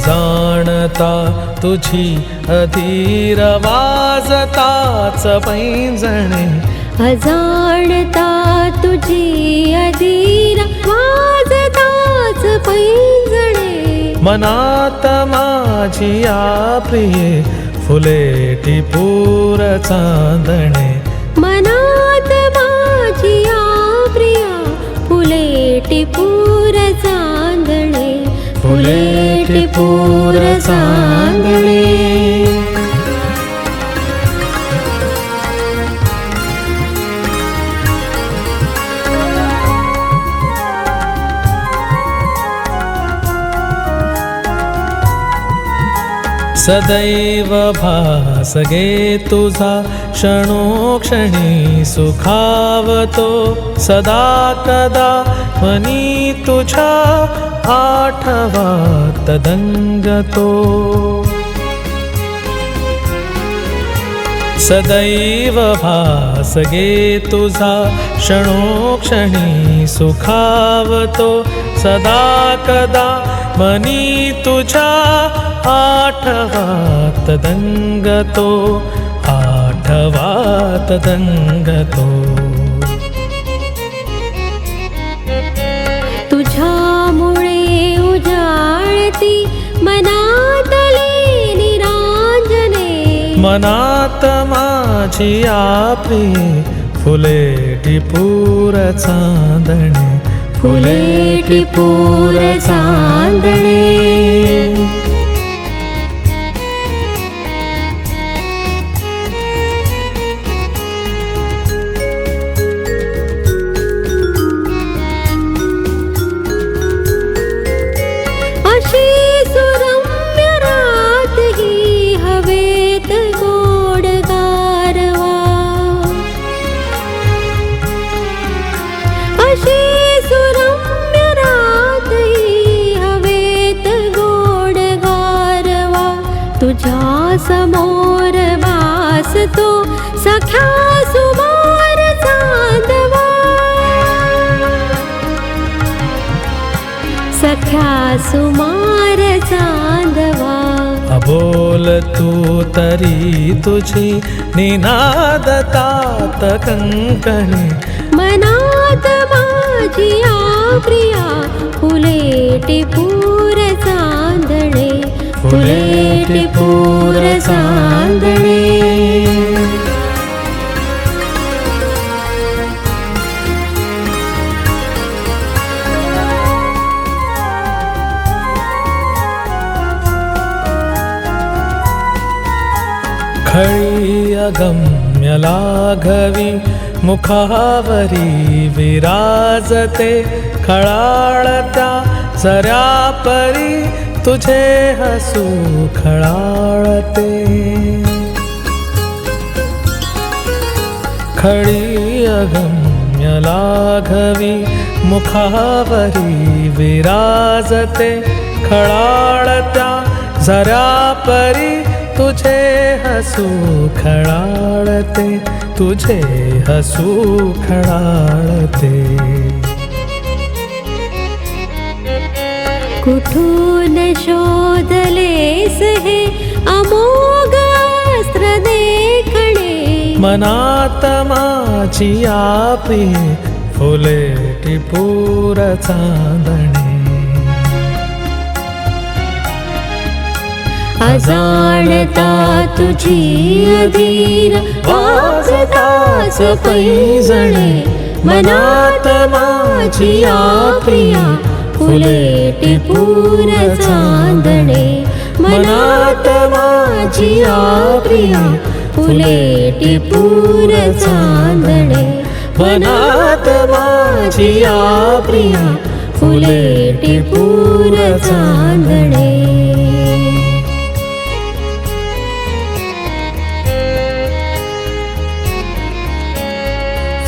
अजाणता तुझी अधीर वाजताच पैंजणे. अजाणता तुझी अधीर वाजताच पैंजणे. मनात माझी या प्रिये फुले टिपूर चांदणे. मनात माझी आ प्रिया फुले टिपूर पूरसा सदैव भास गे तुझा क्षणोक्षणी सुखावतो. सदा कदा मनी तुझा आठवा तदंगतो सदैव भास गे तुझा क्षणोक्षणी सुखावतो सदा कदा मनी तुझ्या आठवात दंगतो आठवात दंगतो. मनात माझी आपली फुले टिपूर चांदणे फुले टिपूर चांदणे. तुझ्या समोर भासतो सख्या सुमार चांदवा. सख्या सुमार चांदवा. अबोल तू तरी तुझी निनादतात कंकणी. मनात माझी प्रिया फुले टिपूर चांदणे. फुले टिपूर खळी अगम्य लाघवी मुखावरी विराजते खळाळता चऱ्यापरी तुझे हसू खळाळते. खळी अगम्य लाघवी मुखावरी विराजते खळाडता जरापरी तुझे हसू खळाळते तुझे हसू खळाळते कुठून शोधलेस हे अमोघ अस्त्र देखणे? मनात माझी आपी फुले टिपूर चांदणे. अजाणता तुझी अधीर वाजताच पैजणे मनात माझी आप्रिया प्रिया फुले टिपूर चांदणे मनात माझी आप्रिया प्रिया फुले टिपूर चांदणे मनात माझी आप्रिया प्रिया फुले टिपूर चांदणे.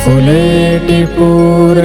फलि पूर्